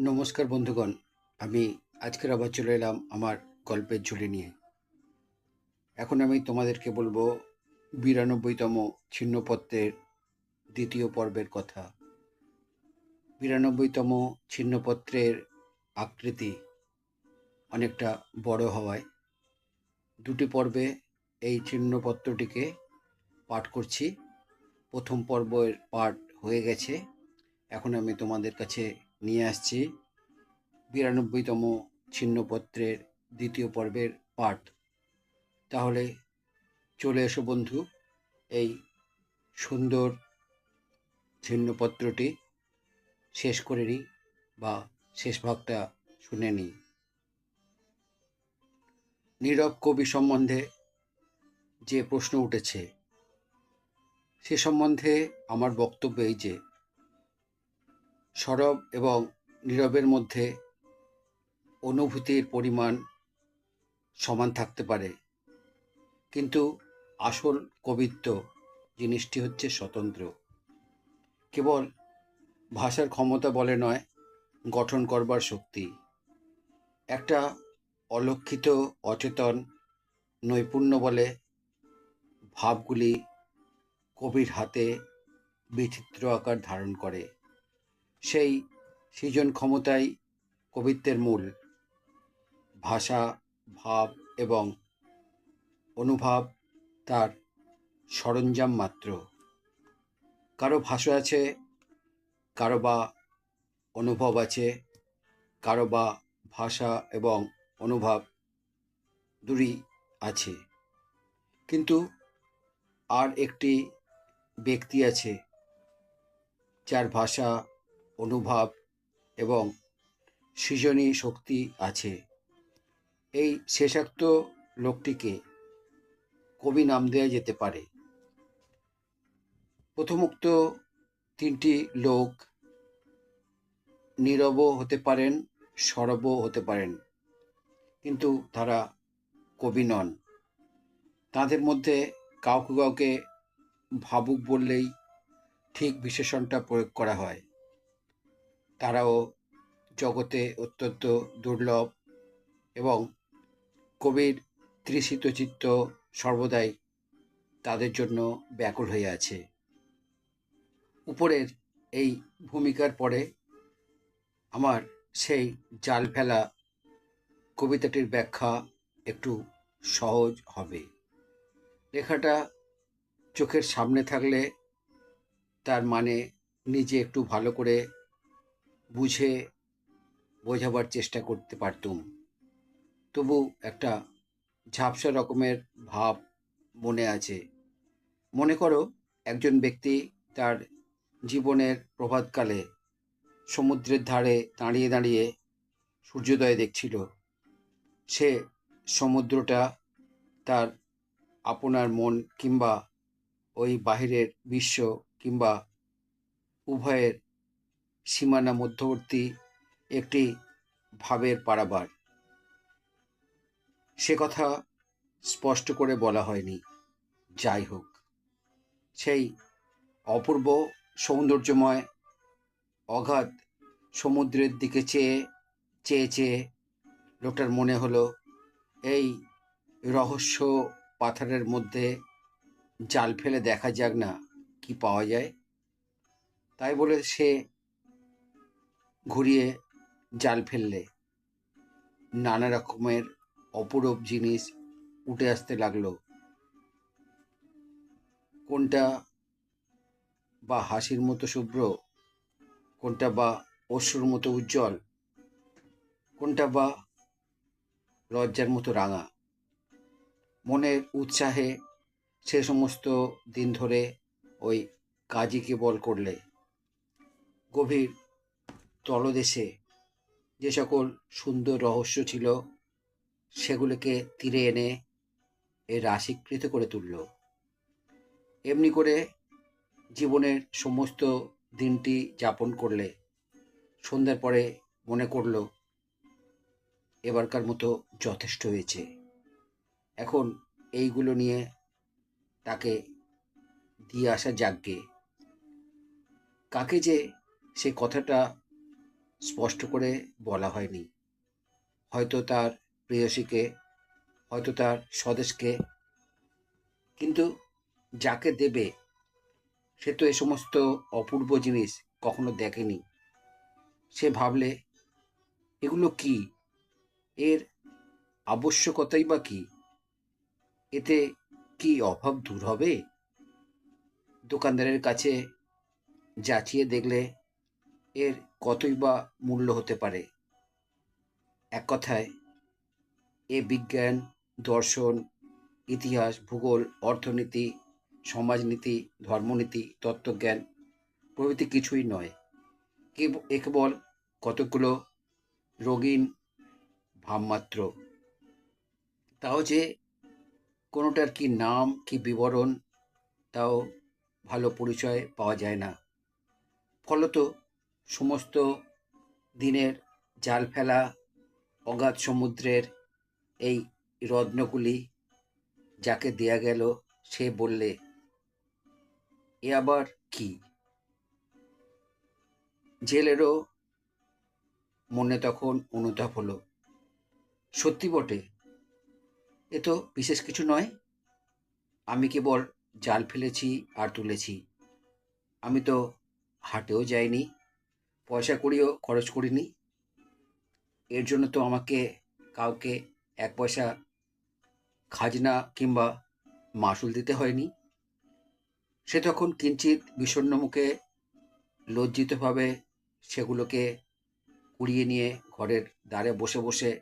নমস্কার বন্ধুগণ, আমি আজকের আবার চলে এলাম আমার গল্পের ঝুলি নিয়ে। এখন আমি তোমাদেরকে বলব বিরানব্বইতম ছিন্নপত্রের দ্বিতীয় পর্বের কথা। বিরানব্বইতম ছিন্নপত্রের আকৃতি অনেকটা বড় হওয়ায় দুটি পর্বে এই ছিন্নপত্রটিকে পাঠ করছি। প্রথম পর্বের পাঠ হয়ে গেছে। এখন আমি তোমাদের কাছে নিয়ে আসছি। বিরানব্বইতম ছিন্নপত্রের দ্বিতীয় পর্বের পাঠ। তাহলে চলে এসো বন্ধু, এই সুন্দর ছিন্নপত্রটি শেষ করে নিই বা শেষ ভাগটা শুনে নিই। নীরব কবি সম্বন্ধে যে প্রশ্ন উঠেছে, সে সম্বন্ধে আমার বক্তব্য এই যে সরব এবং নীরবের মধ্যে অনুভূতির পরিমাণ সমান থাকতে পারে। কিন্তু আসল কবিত্ব জিনিসটি হচ্ছে স্বতন্ত্র। কেবল ভাষার ক্ষমতা বলে নয়, গঠন করবার শক্তি। একটা অলক্ষিত, অচেতন, নৈপুণ্য বলে ভাবগুলি কবির হাতে বিচিত্র আকার ধারণ করে। সেই সৃজন ক্ষমতাই কবিত্বের মূল। ভাষা, ভাব এবং অনুভব তার সরঞ্জাম মাত্র। কারও ভাষা আছে, কারও বা অনুভব আছে, কারও বা ভাষা এবং অনুভব দুরি আছে। কিন্তু আর একটি ব্যক্তি আছে, যার ভাষা অনুভব এবং সৃজনী শক্তি আছে। এই শেষাক্ত লোকটিকে কবি নাম দেওয়া যেতে পারে। প্রথমোক্ত তিনটি লোক নীরব হতে পারেন সরব হতে পারেন, কিন্তু তারা কবি নন। তাদের মধ্যে কাউকে কাউকে ভাবুক বললেই ঠিক বিশেষণটা প্রয়োগ করা হয়। তারাও জগতে অত্যন্ত দুর্লভ এবং কবির তৃষিত চিত্ত সর্বদাই তাদের জন্য ব্যাকুল হয়ে আছে। উপরের এই ভূমিকার পরে আমার সেই জাল ফেলা কবিতাটির ব্যাখ্যা একটু সহজ হবে। লেখাটা চোখের সামনে থাকলে তার মানে নিজে একটু ভালো করে বুঝে, বোঝাবার চেষ্টা করতে পারতুম। তবু একটা ঝাপসা রকমের ভাব মনে আছে। মনে করো, একজন ব্যক্তি তার জীবনের প্রভাতকালে সমুদ্রের ধারে দাঁড়িয়ে দাঁড়িয়ে সূর্যোদয় দেখছিল। সে সমুদ্রটা তার আপনার মন কিংবা ওই বাহিরের বিশ্ব কিংবা উভয়ের সীমানা মধ্যবর্তী একটি ভাবের পারাবার। সে কথা স্পষ্ট করে বলা হয়নি। যাই হোক, সেই অপূর্ব সৌন্দর্যময় অগাধ সমুদ্রের দিকে চেয়ে চেয়ে চেয়ে লোকটার মনে হলো, এই রহস্য পাথরের মধ্যে জাল ফেলে দেখা যাক না কি পাওয়া যায়? তাই বলে সে ঘুরিয়ে জাল ফেললে নানা রকমের অপরূপ জিনিস উঠে আসতে লাগল। কোনটা বা হাসির মতো শুভ্র, কোনটা বা অশ্রুর মতো উজ্জ্বল, কোনটা বা লজ্জার মতো রাঙা। মনের উৎসাহে সে সমস্ত দিন ধরে ওই কাজই কেবল করলে। গভীর তলদেশে যে সকল সুন্দর রহস্য ছিল, সেগুলোকে তীরে এনে এ রাশিকৃত করে তুলল। এমনি করে জীবনের সমস্ত দিনটি যাপন করলে, সন্ধ্যার পরে মনে করল, এবারকার মতো যথেষ্ট হয়েছে। এখন এইগুলো নিয়ে তাকে দিয়ে আসা যাগ্যে কাকে যে সে কথাটা স্পষ্ট করে বলা হয়নি। হয়তো তার প্রেয়সীকে, হয়তো তার স্বদেশকে। কিন্তু যাকে দেবে, সে তো এ সমস্ত অপূর্ব জিনিস কখনো দেখেনি। সে ভাবলে, এগুলো কি? এর আবশ্যকতাই বা কি? এতে কি অভাব দূর হবে? দোকানদারের কাছে যাচিয়ে দেখলে, এর কতই বা মূল্য হতে পারে? এক কথায়, এ বিজ্ঞান, দর্শন, ইতিহাস, ভূগোল, অর্থনীতি, সমাজনীতি, ধর্মনীতি, তত্ত্বজ্ঞান প্রভৃতি কিছুই নয়। কেবল কতগুলো রঙিন ভাবমাত্র। তাও যে কোনোটার কি নাম, কি বিবরণ, তাও ভালো পরিচয় পাওয়া যায় না। ফলত সমস্ত দিনের জাল ফেলা, অগাধ সমুদ্রের এই রত্নগুলি যাকে দেয়া গেল, সে বললে, এ আবার কি? জেলেরও মনে তখন অনুতাপ হলো, সত্যি বটে, এ তো বিশেষ কিছু নয়। আমি কেবল জাল ফেলেছি আর তুলেছি। আমি তো হাটেও যাইনি পয়সা করিও খরচ করিনি। এর জন্য তো আমাকে কাউকে এক পয়সা খাজনা কিংবা মাসুল দিতে হয়নি। সে তখন কিঞ্চিত বিষণ্ণ মুখে লজ্জিতভাবে সেগুলোকে কুড়িয়ে নিয়ে ঘরের দ্বারে বসে বসে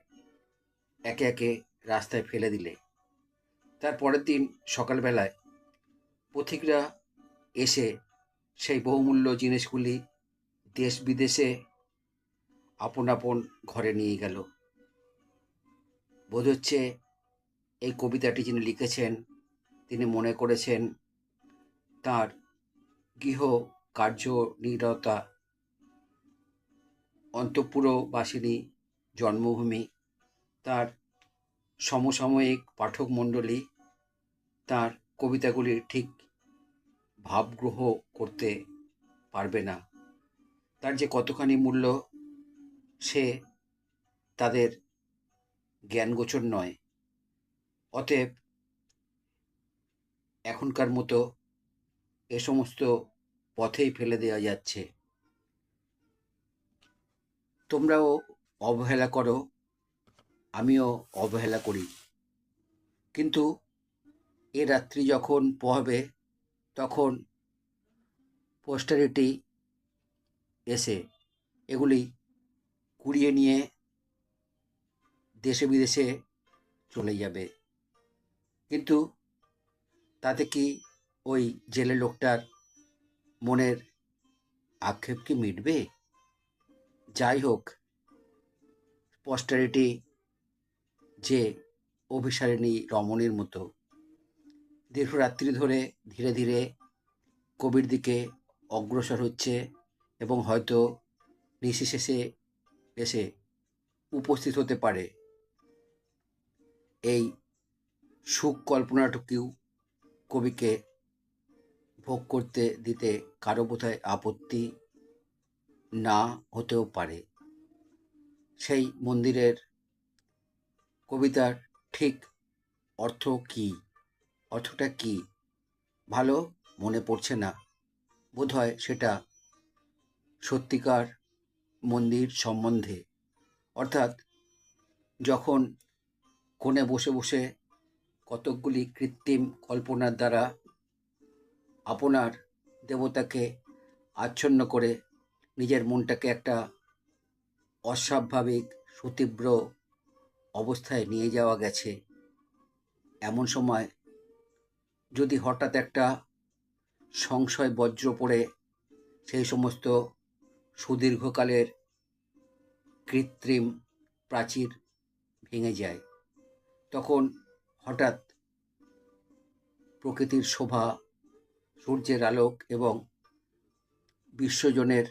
একে একে রাস্তায় ফেলে দিলে। তার পরের দিন সকালবেলায় পথিকরা এসে সেই বহুমূল্য জিনিসগুলি দেশ বিদেশে আপন আপন ঘরে নিয়ে গেল। বোধ হচ্ছে এই কবিতাটি যিনি লিখেছেন, তিনি মনে করেছেন তার গৃহ কার্য নিরতা, অন্তঃপুরবাসিনী, জন্মভূমি, তার সমসাময়িক পাঠক মণ্ডলী তার কবিতাগুলি ঠিক ভাবগ্রহ করতে পারবে না। তার যে কতখানি মূল্য সে তাদের জ্ঞানগোচর নয়। অতএব এখনকার মতো এ সমস্ত পথেই ফেলে দেওয়া যাচ্ছে। তোমরাও অবহেলা করো, আমিও অবহেলা করি। কিন্তু এ রাত্রি যখন পোহাবে তখন পোস্টারিটি এসে এগুলি কুড়িয়ে নিয়ে দেশে বিদেশে চলে যাবে। কিন্তু তাতে কি ওই জেলে লোকটার মনের আক্ষেপ কি মিটবে? যাই হোক পোস্টারিটি যে অভিসারিণী রমণীর মতো দীর্ঘরাত্রি ধরে ধীরে ধীরে কবির দিকে অগ্রসর হচ্ছে এবং হয়তো নিঃশেষে এসে উপস্থিত হতে পারে এই সুখ কল্পনাটুকুও কবিকে ভোগ করতে দিতে কারও বোধহয় আপত্তি না হতেও পারে। সেই মন্দিরের কবিতার ঠিক অর্থ কি? অর্থটা কি? ভালো মনে পড়ছে না। বোধহয় সেটা সত্যিকার মন্দির সম্বন্ধে। অর্থাৎ যখন কোণে বসে বসে কতকগুলি কৃত্রিম কল্পনার দ্বারা আপনার দেবতাকে আচ্ছন্ন করে নিজের মনটাকে একটা অস্বাভাবিক, সুতীব্র অবস্থায় নিয়ে যাওয়া গেছে। এমন সময় যদি হঠাৎ একটা সংশয় বজ্র পড়ে, সেই সমস্ত সুদীর্ঘকালের কৃত্রিম প্রাচীর ভেঙে যায়। তখন হঠাৎ প্রকৃতির শোভা, সূর্যের আলোক এবং বিশ্বজনের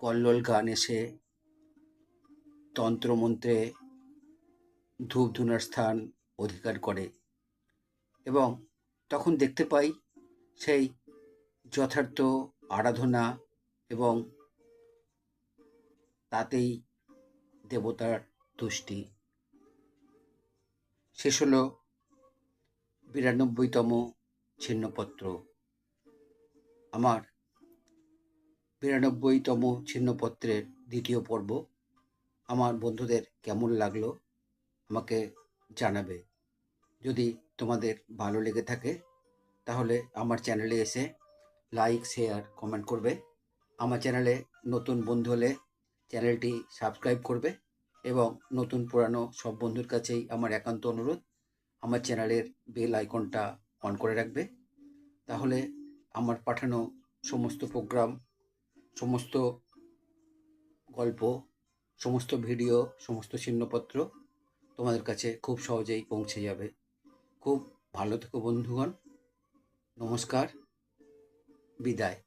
কল্লোল গান এসে তন্ত্রমন্ত্রে ধূপধুনার স্থান অধিকার করে এবং তখন দেখতে পাই সেই যথার্থ আরাধনা এবং তাতেই দেবতার তুষ্টি। শেষ হল বিরানব্বইতম ছিন্নপত্র। আমার বিরানব্বইতম ছিন্নপত্রের দ্বিতীয় পর্ব আমার বন্ধুদের কেমন লাগল আমাকে জানাবে। যদি তোমাদের ভালো লেগে থাকে তাহলে আমার চ্যানেলে এসে লাইক, শেয়ার, কমেন্ট করবে। আমার চ্যানেলে নতুন বন্ধু হলে চ্যানেলটি সাবস্ক্রাইব করবে এবং নতুন পুরানো সব বন্ধুর কাছেই আমার একান্ত অনুরোধ, আমার চ্যানেলের বেল আইকনটা অন করে রাখবে। তাহলে আমার পাঠানো সমস্ত প্রোগ্রাম, সমস্ত গল্প, সমস্ত ভিডিও, সমস্ত চিহ্নপত্র তোমাদের কাছে খুব সহজেই পৌঁছে যাবে। খুব ভালো থেকো বন্ধুগণ। নমস্কার। বিদায়।